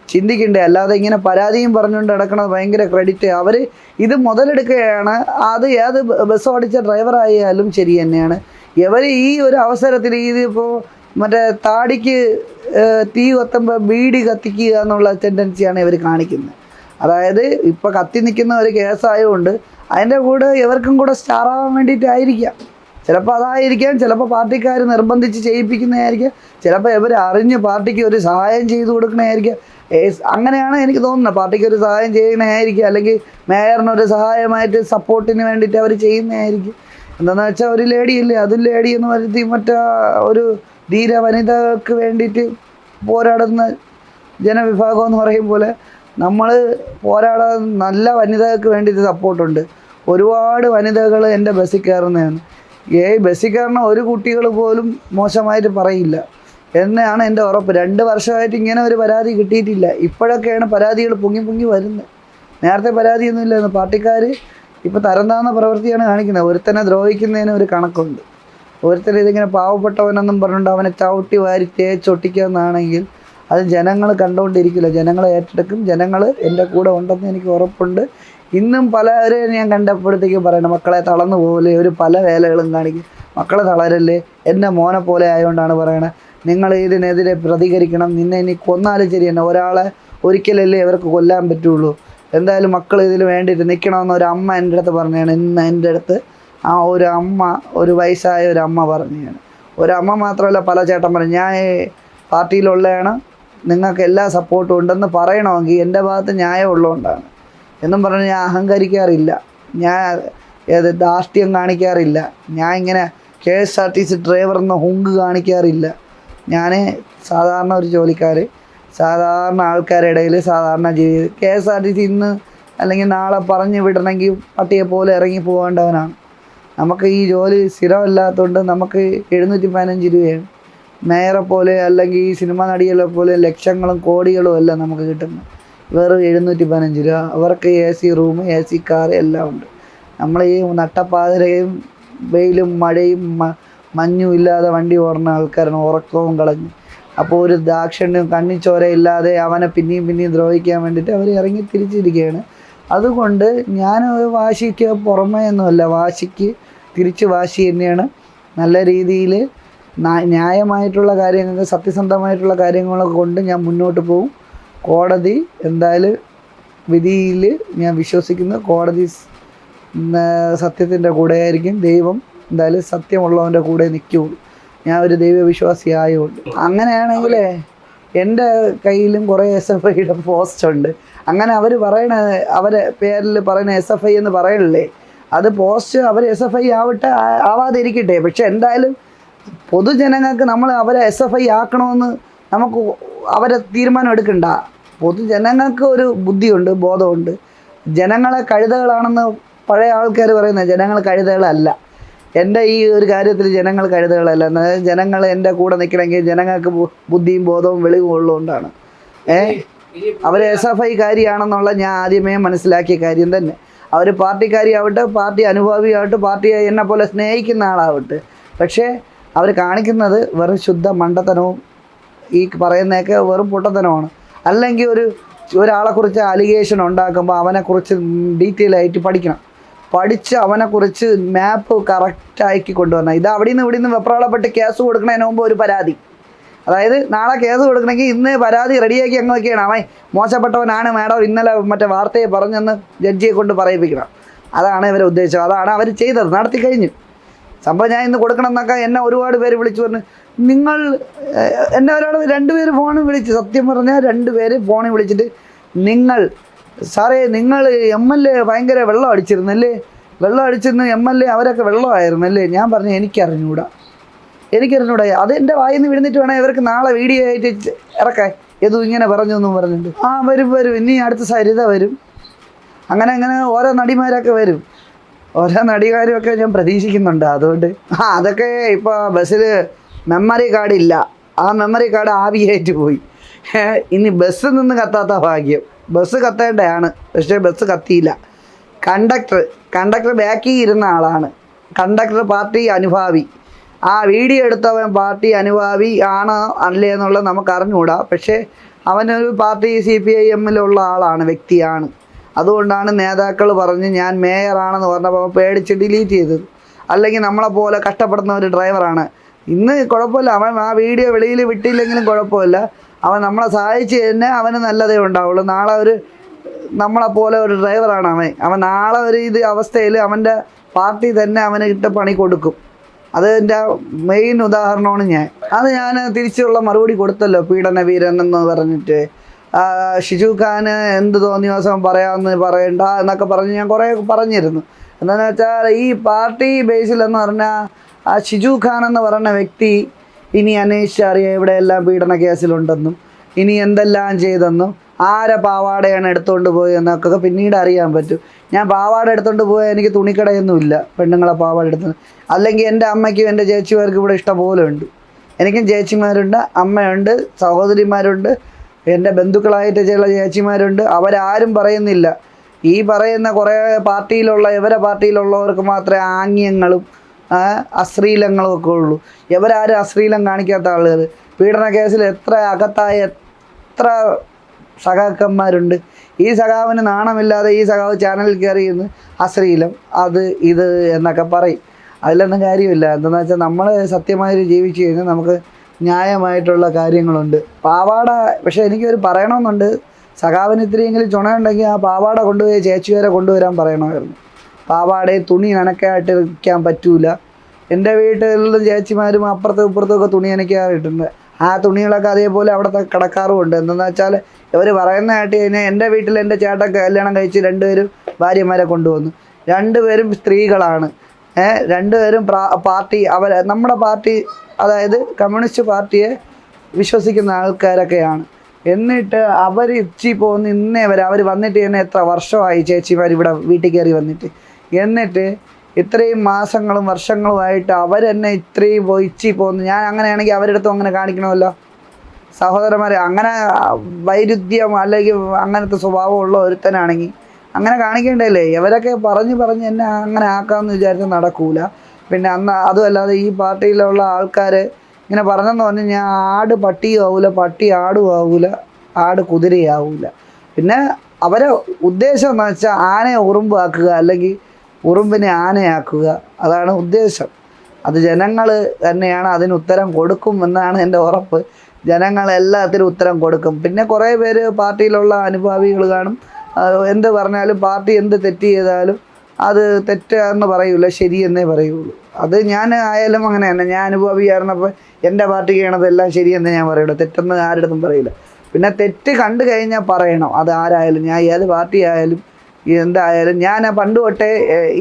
ചിന്തിക്കണ്ടേ? അല്ലാതെ ഇങ്ങനെ പരാതിയും പറഞ്ഞുകൊണ്ട് നടക്കണത് ഭയങ്കര ക്രെഡിറ്റ് അവർ ഇത് മുതലെടുക്കുകയാണ്. അത് ഏത് ബസ് ഓടിച്ച ഡ്രൈവറായാലും ശരി തന്നെയാണ്. ഇവർ ഈ ഒരു അവസരത്തിൽ ഇതിപ്പോൾ മറ്റേ താടിക്ക് തീ കത്തുമ്പോൾ ബീഡി കത്തിക്കുക എന്നുള്ള ടെൻഡൻസിയാണ് ഇവർ കാണിക്കുന്നത്. അതായത് ഇപ്പോൾ കത്തി നിൽക്കുന്ന ഒരു കേസായതുകൊണ്ട് അതിന്റെ കൂടെ ഇവർക്കും കൂടെ സ്റ്റാറാവാൻ വേണ്ടിയിട്ടായിരിക്കാം. ചിലപ്പോൾ അതായിരിക്കാം ചിലപ്പോൾ പാർട്ടിക്കാർ നിർബന്ധിച്ച് ചെയ്യിപ്പിക്കുന്നതായിരിക്കാം ചിലപ്പോൾ ഇവർ അറിഞ്ഞ് പാർട്ടിക്ക് ഒരു സഹായം ചെയ്തു കൊടുക്കണമായിരിക്കാം അങ്ങനെയാണ് എനിക്ക് തോന്നുന്നത്. പാർട്ടിക്ക് ഒരു സഹായം ചെയ്യണമായിരിക്കും അല്ലെങ്കിൽ മേയറിനൊരു സഹായമായിട്ട് സപ്പോർട്ടിന് വേണ്ടിയിട്ട് അവർ ചെയ്യുന്നതായിരിക്കും. എന്താണെന്ന് വെച്ചാൽ ഒരു ലേഡി ഇല്ലേ അതും ലേഡി എന്ന് വരുത്തി മറ്റേ ഒരു ധീര വനിതകൾക്ക് വേണ്ടിയിട്ട് പോരാടുന്ന ജനവിഭാഗം എന്ന് പറയും പോലെ നമ്മൾ പോരാടാൻ നല്ല വനിതകൾക്ക് വേണ്ടിയിട്ട് സപ്പോർട്ടുണ്ട്. ഒരുപാട് വനിതകൾ എന്റെ ബസ്സിൽ കയറുന്നതാണ്. ഏ ബസ്സിൽ കയറുന്ന ഒരു കുട്ടികൾ പോലും മോശമായിട്ട് പറയില്ല. എന്നാണ് എന്റെ ഉറപ്പ്. രണ്ട് വർഷമായിട്ട് ഇങ്ങനെ ഒരു പരാതി കിട്ടിയിട്ടില്ല. ഇപ്പോഴൊക്കെയാണ് പരാതികൾ പൊങ്ങി പൊങ്ങി വരുന്നത്. നേരത്തെ പരാതിയൊന്നും ഇല്ലായിരുന്നു. പാർട്ടിക്കാർ ഇപ്പോൾ തരം താന്ന പ്രവൃത്തിയാണ് കാണിക്കുന്നത്. ഒരുത്തനെ ദ്രോഹിക്കുന്നതിന് ഒരു കണക്കുണ്ട്. ഒരുത്തൻ ഇതിങ്ങനെ പാവപ്പെട്ടവനെന്നും പറഞ്ഞുകൊണ്ട് അവനെ ചവിട്ടി വാരി തേച്ചൊട്ടിക്കാന്നാണെങ്കിൽ അത് ജനങ്ങൾ കണ്ടുകൊണ്ടിരിക്കില്ല. ജനങ്ങളെ ഏറ്റെടുക്കും. ജനങ്ങൾ എന്റെ കൂടെ ഉണ്ടെന്ന് എനിക്ക് ഉറപ്പുണ്ട്. ഇന്നും പലരെയും ഞാൻ കണ്ടപ്പോഴത്തേക്ക് പറയണം മക്കളെ തളർന്നു പോലെ ഒരു പല വേലകളും കാണിക്കും. മക്കളെ തളരല്ലേ? എന്റെ മോനെ പോലെ ആയതുകൊണ്ടാണ് പറയണത് നിങ്ങൾ ഇതിനെതിരെ പ്രതികരിക്കണം. നിന്നെ ഇനി കൊന്നാലും ശരി തന്നെ. ഒരാളെ ഒരിക്കലല്ലേ ഇവർക്ക് കൊല്ലാൻ പറ്റുള്ളൂ. എന്തായാലും മക്കൾ ഇതിൽ വേണ്ടിയിട്ട് നിൽക്കണമെന്ന് ഒരു അമ്മ എന്റെ അടുത്ത് പറഞ്ഞാണ്. ഇന്ന് എന്റെ അടുത്ത് ആ ഒരു അമ്മ ഒരു വയസ്സായ ഒരു അമ്മ പറഞ്ഞാണ് ഒരമ്മ മാത്രമല്ല പല പറഞ്ഞു ഞാൻ പാർട്ടിയിലുള്ളതാണ് നിങ്ങൾക്ക് എല്ലാ സപ്പോർട്ടും ഉണ്ടെന്ന് പറയണമെങ്കിൽ എന്റെ ഭാഗത്ത് ന്യായം ഉള്ളതുകൊണ്ടാണ്. എന്നും പറഞ്ഞ് ഞാൻ അഹങ്കരിക്കാറില്ല. ഞാൻ ഏത് ധാർഷ്ട്യം കാണിക്കാറില്ല. ഞാൻ ഇങ്ങനെ K S R T C driver എന്ന ഹുങ്ക് കാണിക്കാറില്ല. ഞാൻ സാധാരണ ഒരു ജോലിക്കാർ സാധാരണ ആൾക്കാരുടെ ഇടയിൽ സാധാരണ ജീവിതം K S R T C ഇന്ന് അല്ലെങ്കിൽ നാളെ പറഞ്ഞു വിടണമെങ്കിൽ പട്ടിയെ പോലെ ഇറങ്ങി പോകേണ്ടവനാണ്. നമുക്ക് ഈ ജോലി സ്ഥിരമല്ലാത്തതുകൊണ്ട് നമുക്ക് എഴുന്നൂറ്റി പതിനഞ്ച് രൂപയാണ് മേയറെ പോലെ അല്ലെങ്കിൽ ഈ സിനിമ നടികളെ പോലെ ലക്ഷങ്ങളും കോടികളും എല്ലാം നമുക്ക് കിട്ടുന്നത്. വെറും എഴുന്നൂറ്റി പതിനഞ്ച് രൂപ. അവർക്ക് A C room A C car എല്ലാം ഉണ്ട്. നമ്മൾ ഈ നട്ടപ്പാതിരയും വെയിലും മഴയും മഞ്ഞും ഇല്ലാതെ വണ്ടി ഓടുന്ന ആൾക്കാരാണ് ഉറക്കവും കളഞ്ഞ്. അപ്പോൾ ഒരു ദാക്ഷിണ്യം കണ്ണിച്ചോര ഇല്ലാതെ അവനെ പിന്നെയും പിന്നെയും ദ്രോഹിക്കാൻ വേണ്ടിയിട്ട് അവർ ഇറങ്ങി തിരിച്ചിരിക്കുകയാണ്. അതുകൊണ്ട് ഞാൻ വാശിക്ക് പുറമേ ഒന്നുമല്ല വാശിക്ക് തിരിച്ച് വാശി തന്നെയാണ്. നല്ല രീതിയിൽ ന്യായമായിട്ടുള്ള കാര്യങ്ങൾക്ക് സത്യസന്ധമായിട്ടുള്ള കാര്യങ്ങളൊക്കെ കൊണ്ട് ഞാൻ മുന്നോട്ട് പോകും. കോടതി എന്തായാലും വിധിയിൽ ഞാൻ വിശ്വസിക്കുന്നു. കോടതി സത്യത്തിന്റെ കൂടെ ആയിരിക്കും ദൈവം എന്തായാലും സത്യമുള്ളവന്റെ കൂടെ നിൽക്കുകയുള്ളൂ ഞാൻ ഒരു ദൈവവിശ്വാസി ആയതുകൊണ്ട് അങ്ങനെയാണെങ്കിലേ എന്റെ കയ്യിലും കുറേ എസ് എഫ് ഐയുടെ പോസ്റ്റ് ഉണ്ട്. അങ്ങനെ അവർ പറയണ അവരെ പേരിൽ പറയണ എസ് എഫ് ഐ എന്ന് പറയണില്ലേ? അത് പോസ്റ്റ് അവർ എസ് എഫ് ഐ ആവട്ടെ ആവാതിരിക്കട്ടെ. പക്ഷെ എന്തായാലും പൊതുജനങ്ങൾക്ക് നമ്മൾ അവരെ എസ് എഫ് ഐ ആക്കണമെന്ന് നമുക്ക് അവരെ തീരുമാനം എടുക്കണ്ട. പൊതുജനങ്ങൾക്ക് ഒരു ബുദ്ധിയുണ്ട് ബോധമുണ്ട്. ജനങ്ങളെ കഴുതകളാണെന്ന് പഴയ ആൾക്കാർ പറയുന്നത് ജനങ്ങൾ കഴുതകളല്ല. എന്റെ ഈ ഒരു കാര്യത്തിൽ ജനങ്ങൾ കഴുതകളല്ല. ജനങ്ങൾ എന്റെ കൂടെ നിൽക്കണമെങ്കിൽ ജനങ്ങൾക്ക് ബുദ്ധിയും ബോധവും വെളിവും ഉള്ളതുകൊണ്ടാണ്. ഏ? അവർ എസ് എഫ് ഐ കാര്യമാണെന്നുള്ള ഞാൻ ആദ്യമേ മനസ്സിലാക്കിയ കാര്യം തന്നെ. അവർ പാർട്ടിക്കാരിയാവട്ടെ പാർട്ടി അനുഭാവിയാവട്ടെ പാർട്ടിയെ എന്നെ പോലെ സ്നേഹിക്കുന്ന ആളാവട്ടെ. പക്ഷേ അവർ കാണിക്കുന്നത് വെറും ശുദ്ധ മണ്ടത്തനവും ഈ പറയുന്നതൊക്കെ വെറും പൊട്ടത്തനമാണ്. അല്ലെങ്കിൽ ഒരു ഒരാളെക്കുറിച്ച് അലിഗേഷൻ ഉണ്ടാക്കുമ്പോൾ അവനെക്കുറിച്ച് ഡീറ്റെയിൽ ആയിട്ട് പഠിക്കണം. പഠിച്ച് അവനെക്കുറിച്ച് മാപ്പ് കറക്റ്റാക്കി കൊണ്ടുവരണം. ഇത് അവിടെ നിന്ന് ഇവിടെ നിന്ന് വെപ്രാളപ്പെട്ട് കേസ് കൊടുക്കുന്നതിന് മുമ്പ് ഒരു പരാതി. അതായത് നാളെ കേസ് കൊടുക്കണമെങ്കിൽ ഇന്ന് പരാതി റെഡിയാക്കി അങ്ങ് വെക്കുകയാണ്. അവൻ മോശപ്പെട്ടവനാണ് മാഡം. ഇന്നലെ മറ്റേ വാർത്തയെ പറഞ്ഞെന്ന് ജഡ്ജിയെ കൊണ്ട് പറയിപ്പിക്കണം. അതാണ് ഇവരെ ഉദ്ദേശം. അതാണ് അവർ ചെയ്തത്. നടത്തി കഴിഞ്ഞു. സംഭവം ഞാൻ ഇന്ന് കൊടുക്കണം എന്നൊക്കെ എന്നെ ഒരുപാട് പേര് വിളിച്ചു പറഞ്ഞു. നിങ്ങൾ എന്നെ ഒരാൾ രണ്ടുപേര് ഫോണിൽ വിളിച്ച് സത്യം പറഞ്ഞാൽ രണ്ടുപേര് ഫോണിൽ വിളിച്ചിട്ട് നിങ്ങൾ സാറേ നിങ്ങൾ എം എൽ എ ഭയങ്കര വെള്ളം അടിച്ചിരുന്നല്ലേ? വെള്ളം അടിച്ചിരുന്ന എം എൽ എ അവരൊക്കെ വെള്ളമായിരുന്നല്ലേ? ഞാൻ പറഞ്ഞു എനിക്കറിഞ്ഞൂടാ. എനിക്കറിഞ്ഞൂടാ അത് എന്റെ വായിൽ നിന്ന് വിഴുന്നിട്ട് വേണം ഇവർക്ക് നാളെ വീഡിയോ ആയിട്ട് ഇറക്കാൻ. ഏതും ഇങ്ങനെ പറഞ്ഞു എന്നും പറഞ്ഞിട്ട്. ആ വരും വരും. ഇനി അടുത്ത സരിത വരും. അങ്ങനെ അങ്ങനെ ഓരോ നടിമാരൊക്കെ വരും. ഓരോ നടികാരുമൊക്കെ ഞാൻ പ്രതീക്ഷിക്കുന്നുണ്ട്. അതുകൊണ്ട് ആ അതൊക്കെ ഇപ്പോൾ ബസ്സിൽ മെമ്മറി കാർഡ് ഇല്ല. ആ മെമ്മറി കാർഡ് ആവിയായിട്ട് പോയി. ഇനി ബസ്സിൽ നിന്ന് കത്താത്ത ഭാഗ്യം. ബസ് കത്തേണ്ടതാണ്. പക്ഷേ ബസ് കത്തിയില്ല. കണ്ടക്ടർ കണ്ടക്ടർ ബാക്കി ഇരുന്ന ആളാണ്. കണ്ടക്ടർ പാർട്ടി അനുഭാവി. ആ വീഡിയോ എടുത്തവൻ പാർട്ടി അനുഭാവി ആണ് അല്ലേ എന്നുള്ളത് നമുക്ക് അറിഞ്ഞുകൂടാ. പക്ഷേ അവനൊരു പാർട്ടി സി പി ഐ എമ്മിലുള്ള ആളാണ് വ്യക്തിയാണ്. അതുകൊണ്ടാണ് നേതാക്കൾ പറഞ്ഞ് ഞാൻ മേയറാണെന്ന് പറഞ്ഞപ്പോൾ പേടിച്ച് ഡിലീറ്റ് ചെയ്തത്. അല്ലെങ്കിൽ നമ്മളെ പോലെ കഷ്ടപ്പെടുന്ന ഒരു ഡ്രൈവറാണ്. ഇന്ന് കുഴപ്പമില്ല. അവൻ ആ വീഡിയോ വെളിയിൽ വിട്ടില്ലെങ്കിലും കുഴപ്പമില്ല. അവൻ നമ്മളെ സഹായിച്ച് തന്നെ അവന് നല്ലതേ ഉണ്ടാവുള്ളൂ. നാളെ ഒരു നമ്മളെപ്പോലെ ഒരു ഡ്രൈവറാണ് അവൻ. അവൻ നാളെ ഒരു ഇത് അവസ്ഥയിൽ അവന്റെ പാർട്ടി തന്നെ അവന് ഇട്ട പണി കൊടുക്കും. അത് എന്റെ മെയിൻ ഉദാഹരണമാണ് ഞാൻ. അത് ഞാൻ തിരിച്ചുള്ള മറുപടി കൊടുത്തല്ലോ പീഡന വീരൻ എന്ന് പറഞ്ഞിട്ട്. ഷിജു ഖാന് എന്ത് തോന്നിയ ദിവസം പറയാമെന്ന് പറയണ്ട എന്നൊക്കെ പറഞ്ഞ് ഞാൻ കുറേ പറഞ്ഞിരുന്നു. എന്താണെന്ന് വെച്ചാൽ ഈ പാർട്ടി ബേസിലെന്ന് പറഞ്ഞാൽ ആ ഷിജു ഖാൻ എന്ന് പറയുന്ന വ്യക്തി ഇനി അന്വേഷിച്ചറിയാം ഇവിടെയെല്ലാം പീഡന കേസിലുണ്ടെന്നും ഇനി എന്തെല്ലാം ചെയ്തെന്നും ആരെ പാവാടയാണ് എടുത്തുകൊണ്ട് പോയെന്നൊക്കെ പിന്നീട് അറിയാൻ പറ്റും. ഞാൻ പാവാട എടുത്തോണ്ട് പോയാൽ എനിക്ക് തുണിക്കടയൊന്നുമില്ല. പെണ്ണുങ്ങളെ പാവാട എടുത്ത് അല്ലെങ്കിൽ എന്റെ അമ്മയ്ക്കും എന്റെ ചേച്ചിമാർക്കും ഇവിടെ ഇഷ്ടം പോലെ ഉണ്ട്. എനിക്കും ചേച്ചിമാരുണ്ട് അമ്മയുണ്ട് സഹോദരിമാരുണ്ട് എന്റെ ബന്ധുക്കളായിട്ട് ചില ചേച്ചിമാരുണ്ട്. അവരാരും പറയുന്നില്ല. ഈ പറയുന്ന കുറേ പാർട്ടിയിലുള്ള ഇവരെ പാർട്ടിയിലുള്ളവർക്ക് മാത്രമേ ആംഗ്യങ്ങളും അശ്രീലങ്ങളും ഒക്കെ ഉള്ളൂ. ഇവരാരും അശ്രീലം കാണിക്കാത്ത ആളുകൾ. പീഡന കേസിൽ എത്ര അകത്തായ എത്ര സഖാക്കന്മാരുണ്ട്. ഈ സഖാവിന് നാണമില്ലാതെ ഈ സഖാവ് ചാനലിൽ കയറി ഇന്ന് അശ്ലീലം അത് ഇത് എന്നൊക്കെ പറയും. അതിലൊന്നും കാര്യമില്ല. എന്താണെന്ന് വെച്ചാൽ നമ്മൾ സത്യമായിട്ട് ജീവിച്ചു കഴിഞ്ഞാൽ നമുക്ക് ന്യായമായിട്ടുള്ള കാര്യങ്ങളുണ്ട്. പാവാട പക്ഷേ എനിക്കൊരു പറയണമെന്നുണ്ട്. സഖാവിന് ഇത്തിരിയെങ്കിലും ചുണയുണ്ടെങ്കിൽ ആ പാവാട കൊണ്ടുപോയി ചേച്ചി വരെ കൊണ്ടുവരാൻ പറയണമായിരുന്നു. പാവാടയെ തുണി നനക്കായിട്ട് ഇരിക്കാൻ പറ്റൂല. എന്റെ വീട്ടിലും ചേച്ചിമാരും അപ്പുറത്തും ഇപ്പുറത്തും ഒക്കെ തുണി നനയ്ക്കാറിട്ടുണ്ട്. ആ തുണികളൊക്കെ അതേപോലെ അവിടുത്തെ കിടക്കാറുമുണ്ട്. എന്തെന്ന് വെച്ചാൽ ഇവർ പറയുന്ന കേട്ട് കഴിഞ്ഞാൽ എന്റെ വീട്ടിൽ എന്റെ ചേട്ടൻ കല്യാണം കഴിച്ച് രണ്ടുപേരും ഭാര്യമാരെ കൊണ്ടുവന്നു. രണ്ടുപേരും സ്ത്രീകളാണ്. ഏഹ് രണ്ടുപേരും പാർട്ടി അവർ നമ്മുടെ പാർട്ടി അതായത് കമ്മ്യൂണിസ്റ്റ് പാർട്ടിയെ വിശ്വസിക്കുന്ന ആൾക്കാരൊക്കെയാണ്. എന്നിട്ട് അവർ ഇച്ചി പോകുന്ന ഇന്നേ വരെ അവർ വന്നിട്ട് തന്നെ എത്ര വർഷമായി ചേച്ചിമാർ ഇവിടെ വീട്ടിൽ കയറി വന്നിട്ട്. എന്നിട്ട് ഇത്രയും മാസങ്ങളും വർഷങ്ങളുമായിട്ട് അവരെന്നെ ഇത്രയും വഹിച്ചു പോകുന്നു. ഞാൻ അങ്ങനെയാണെങ്കിൽ അവരുടെ അടുത്തും അങ്ങനെ കാണിക്കണമല്ലോ. സഹോദരന്മാരെ അങ്ങനെ വൈരുദ്ധ്യം അല്ലെങ്കിൽ അങ്ങനത്തെ സ്വഭാവമുള്ള ഒരുത്തനാണെങ്കിൽ അങ്ങനെ കാണിക്കേണ്ടല്ലേ ഇവരൊക്കെ പറഞ്ഞ് പറഞ്ഞ് എന്നെ അങ്ങനെ ആക്കാമെന്ന് വിചാരിച്ച് നടക്കൂല. പിന്നെ അന്ന് അതുമല്ലാതെ ഈ പാർട്ടിയിലുള്ള ആൾക്കാർ ഇങ്ങനെ പറഞ്ഞെന്ന് പറഞ്ഞ് ഞാൻ ആട് പട്ടിയും ആവൂല പട്ടി ആടും ആവൂല ആട് കുതിരയാവൂല പിന്നെ അവരെ ഉദ്ദേശം എന്ന് വെച്ചാൽ ആനയെ ഉറുമ്പാക്കുക അല്ലെങ്കിൽ ഉറുമ്പിനെ ആനയാക്കുക. അതാണ് ഉദ്ദേശം. അത് ജനങ്ങൾ തന്നെയാണ് അതിന് ഉത്തരം കൊടുക്കും എന്നാണ് എന്റെ ഉറപ്പ്. ജനങ്ങൾ എല്ലാത്തിനും ഉത്തരം കൊടുക്കും. പിന്നെ കുറേ പേര് പാർട്ടിയിലുള്ള അനുഭാവികൾ കാണും. എന്ത് പറഞ്ഞാലും പാർട്ടി എന്ത് തെറ്റ് ചെയ്താലും അത് തെറ്റാന്ന് പറയൂല ശരിയെന്നേ പറയുള്ളൂ. അത് ഞാൻ ആയാലും അങ്ങനെ തന്നെ. ഞാൻ അനുഭവിയായിരുന്നപ്പോൾ എന്റെ പാർട്ടി ചെയ്യണതെല്ലാം ശരിയെന്ന് ഞാൻ പറയുള്ളൂ. തെറ്റെന്ന് ആരുടെ അടുത്തും പറയില്ല പിന്നെ തെറ്റ് കണ്ടു കഴിഞ്ഞാൽ പറയണം. അത് ആരായാലും ഞാൻ ഏത് പാർട്ടി ആയാലും എന്തായാലും ഞാൻ പണ്ട് തൊട്ടേ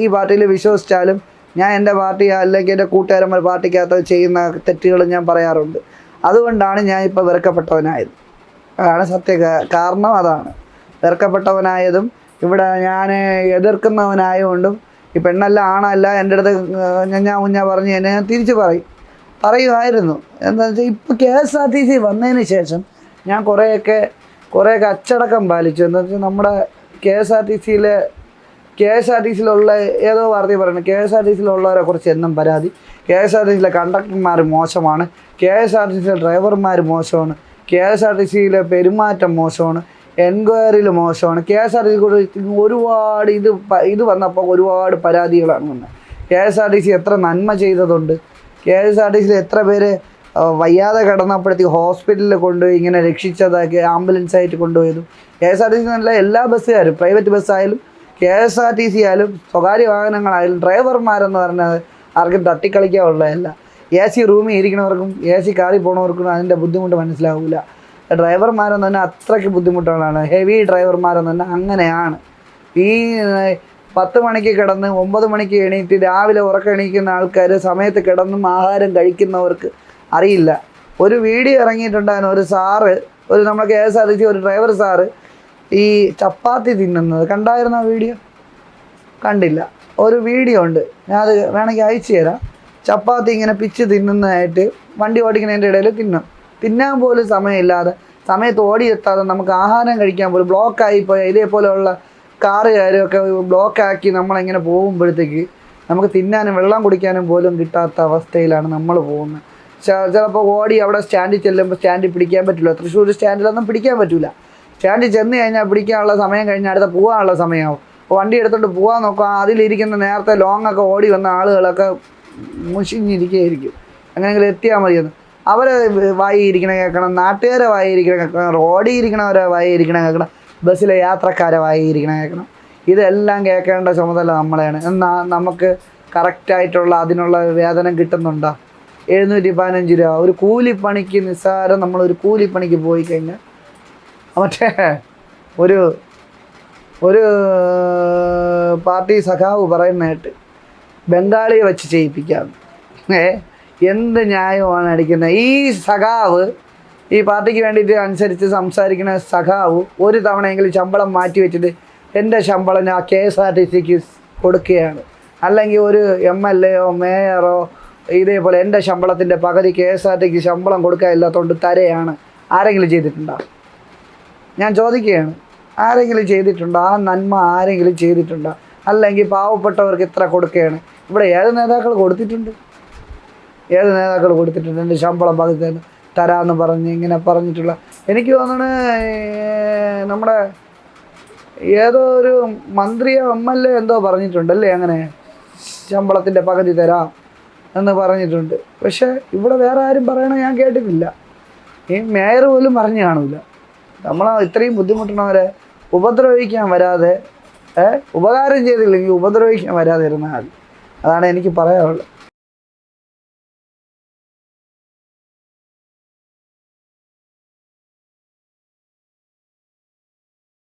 ഈ പാർട്ടിയിൽ വിശ്വസിച്ചാലും ഞാൻ എന്റെ പാർട്ടി അല്ലെങ്കിൽ എന്റെ കൂട്ടുകാരന്മാർ പാർട്ടിക്കകത്ത് ചെയ്യുന്ന തെറ്റുകൾ ഞാൻ പറയാറുണ്ട്. അതുകൊണ്ടാണ് ഞാൻ ഇപ്പോൾ വെറുക്കപ്പെട്ടവനായത്. അതാണ് സത്യ കാരണം അതാണ്. വെറുക്കപ്പെട്ടവനായതും ഇവിടെ ഞാൻ എതിർക്കുന്നവനായതുകൊണ്ടും ഈ പെണ്ണല്ല ആണല്ല എന്റെ അടുത്ത് ഞാൻ മുഞ്ഞ പറഞ്ഞ് എന്നെ ഞാൻ തിരിച്ച് പറയും. പറയുമായിരുന്നു. എന്താ വെച്ചാൽ ഇപ്പോൾ K S R T C വന്നതിന് ശേഷം ഞാൻ കുറേയൊക്കെ കുറേയൊക്കെ അച്ചടക്കം പാലിച്ചു. എന്താ വെച്ചാൽ നമ്മുടെ കെ എസ് ആർ ടി സിയിലെ കെ എസ് ആർ ടി സിയിലുള്ള ഏതോ വാർത്തയിൽ പറയുന്നത് കെ എസ് ആർ ടി സിയിലുള്ളവരെ കുറിച്ച് എന്നും പരാതി. കെ എസ് ആർ ടി സിയിലെ കണ്ടക്ടർമാർ മോശമാണ് കെ എസ് ആർ ടി സിയിലെ ഡ്രൈവർമാർ മോശമാണ് കെ എസ് ആർ ടി സിയിലെ പെരുമാറ്റം മോശമാണ് എൻക്വയറിയിൽ മോശമാണ്. K S R T C ഒരുപാട് ഇത് ഇത് വന്നപ്പോൾ ഒരുപാട് പരാതികളാണ് വന്നത്. K S R T C എത്ര നന്മ ചെയ്തതുണ്ട് കെ എസ് ആർ ടി സിയിൽ എത്ര പേര് വയ്യാതെ കിടന്നപ്പോഴത്തേക്ക് ഹോസ്പിറ്റലിൽ കൊണ്ടുപോയി ഇങ്ങനെ രക്ഷിച്ചതാക്കി ആംബുലൻസ് ആയിട്ട് കൊണ്ടുപോയതും. K S R T C എന്നല്ല എല്ലാ ബസ്സുകാരും private ബസ്സായാലും K S R T C ആയാലും സ്വകാര്യ വാഹനങ്ങളായാലും ഡ്രൈവർമാരെന്ന് പറഞ്ഞത് ആർക്കും തട്ടിക്കളിക്കാനുള്ളതല്ല. എ സി റൂമിൽ ഇരിക്കുന്നവർക്കും എ സി കാറിൽ പോണവർക്കും അതിന്റെ ബുദ്ധിമുട്ട് മനസ്സിലാവില്ല ഡ്രൈവർമാരെന്ന് തന്നെ അത്രയ്ക്ക് ബുദ്ധിമുട്ടുകളാണ്. ഹെവി ഡ്രൈവർമാരെന്ന് തന്നെ അങ്ങനെയാണ്. ഈ പത്ത് മണിക്ക് കിടന്ന് ഒമ്പത് മണിക്ക് എണീറ്റ് രാവിലെ ഉറക്കം എണീക്കുന്ന ആൾക്കാർ സമയത്ത് കിടന്നും ആഹാരം കഴിക്കുന്നവർക്ക് അറിയില്ല. ഒരു വീഡിയോ ഇറങ്ങിയിട്ടുണ്ടായിരുന്നു. ഒരു സാറ് ഒരു നമ്മളെ K S R T C ഒരു ഡ്രൈവർ സാറ് ഈ ചപ്പാത്തി തിന്നുന്നത്. കണ്ടായിരുന്നു വീഡിയോ? കണ്ടില്ല. ഒരു വീഡിയോ ഉണ്ട്. ഞാൻ അത് വേണമെങ്കിൽ അയച്ചു തരാം. ചപ്പാത്തി ഇങ്ങനെ പിച്ച് തിന്നുന്നതായിട്ട് വണ്ടി ഓടിക്കുന്നതിന്റെ ഇടയിൽ തിന്നും. തിന്നാൻ പോലും സമയമില്ലാതെ സമയത്ത് ഓടിയെത്താതെ നമുക്ക് ആഹാരം കഴിക്കാൻ പോലും ബ്ലോക്കായി പോയാൽ ഇതേപോലെയുള്ള കാറുകാരും ഒക്കെ ബ്ലോക്കാക്കി നമ്മളിങ്ങനെ പോകുമ്പോഴത്തേക്ക് നമുക്ക് തിന്നാനും വെള്ളം കുടിക്കാനും പോലും കിട്ടാത്ത അവസ്ഥയിലാണ് നമ്മൾ പോകുന്നത്. ചിലപ്പോൾ ഓടി അവിടെ സ്റ്റാൻഡിൽ ചെല്ലുമ്പോൾ സ്റ്റാൻഡിൽ പിടിക്കാൻ പറ്റില്ല. തൃശ്ശൂർ സ്റ്റാൻഡിലൊന്നും പിടിക്കാൻ പറ്റില്ല സ്റ്റാൻഡിൽ ചെന്ന് കഴിഞ്ഞാൽ പിടിക്കാനുള്ള സമയം കഴിഞ്ഞാൽ അടുത്ത പോകാനുള്ള സമയമാവും വണ്ടി എടുത്തോണ്ട് പോകാൻ നോക്കുക അതിലിരിക്കുന്ന നേരത്തെ ലോങ് ഒക്കെ ഓടി വന്ന ആളുകളൊക്കെ മുഷിഞ്ഞിരിക്കുകയായിരിക്കും അങ്ങനെയെങ്കിലും എത്തിയാൽ മതിയെന്ന്. അവരെ വായി ഇരിക്കണ കേൾക്കണം നാട്ടുകാരെ വായി ഇരിക്കണ കേൾക്കണം റോഡിൽ ഇരിക്കണവരെ വായി ഇരിക്കണ കേൾക്കണം ബസ്സിലെ യാത്രക്കാരെ വായി ഇരിക്കണ കേൾക്കണം. ഇതെല്ലാം കേൾക്കേണ്ട ചുമതല നമ്മളെയാണ്. എന്നാൽ നമുക്ക് കറക്റ്റായിട്ടുള്ള അതിനുള്ള വേതനം കിട്ടുന്നുണ്ടോ? എഴുന്നൂറ്റി പതിനഞ്ച് രൂപ. ഒരു കൂലിപ്പണിക്ക് നിസ്സാരം നമ്മളൊരു കൂലിപ്പണിക്ക് പോയി കഴിഞ്ഞാൽ മറ്റേ ഒരു ഒരു പാർട്ടി സഖാവ് പറയുന്നതായിട്ട് ബംഗാളിയെ വെച്ച് ചെയ്യിപ്പിക്കാം. ഏ എന്ത് ന്യായമാണ് അടിക്കുന്നത് ഈ സഖാവ് ഈ പാർട്ടിക്ക് വേണ്ടിയിട്ട് അനുസരിച്ച് സംസാരിക്കുന്ന സഖാവ് ഒരു തവണയെങ്കിലും ശമ്പളം മാറ്റി വെച്ചിട്ട് എന്റെ ശമ്പളം ആ കെ എസ് ആർ ടി സിക്ക് കൊടുക്കുകയാണ്. അല്ലെങ്കിൽ ഒരു എം എൽ എയോ മേയറോ ഇതേപോലെ എന്റെ ശമ്പളത്തിന്റെ പകുതി കെ എസ് ആർ ടിക്ക് ശമ്പളം കൊടുക്കാനില്ലാത്തതുകൊണ്ട് തരയാണ്. ആരെങ്കിലും ചെയ്തിട്ടുണ്ടോ? ഞാൻ ചോദിക്കുകയാണ്. ആരെങ്കിലും ചെയ്തിട്ടുണ്ടോ? ആ നന്മ ആരെങ്കിലും ചെയ്തിട്ടുണ്ടോ? അല്ലെങ്കിൽ പാവപ്പെട്ടവർക്ക് ഇത്ര കൊടുക്കുകയാണ്. ഇവിടെ ഏത് നേതാക്കൾ കൊടുത്തിട്ടുണ്ട്. ഏത് നേതാക്കൾ കൊടുത്തിട്ടുണ്ട്. എന്റെ ശമ്പളം പകുതി തരാമെന്ന് പറഞ്ഞ് ഇങ്ങനെ പറഞ്ഞിട്ടുള്ള എനിക്ക് തോന്നണ് നമ്മുടെ ഏതോ ഒരു മന്ത്രിയോ എം എൽ എ എന്തോ പറഞ്ഞിട്ടുണ്ടല്ലേ അങ്ങനെ? ശമ്പളത്തിന്റെ പകുതി തരാം. എന്ന് പറഞ്ഞിട്ടുണ്ട്. പക്ഷേ ഇവിടെ വേറെ ആരും പറയണ ഞാൻ കേട്ടിട്ടില്ല. ഈ മേയർ പോലും പറഞ്ഞു കാണില്ല നമ്മൾ ഇത്രയും ബുദ്ധിമുട്ടണവരെ ഉപദ്രവിക്കാൻ വരാതെ ഉപകാരം ചെയ്തില്ലെങ്കിൽ ഉപദ്രവിക്കാൻ വരാതെ ഇരുന്നാൽ അതാണ് എനിക്ക് പറയാനുള്ളത്.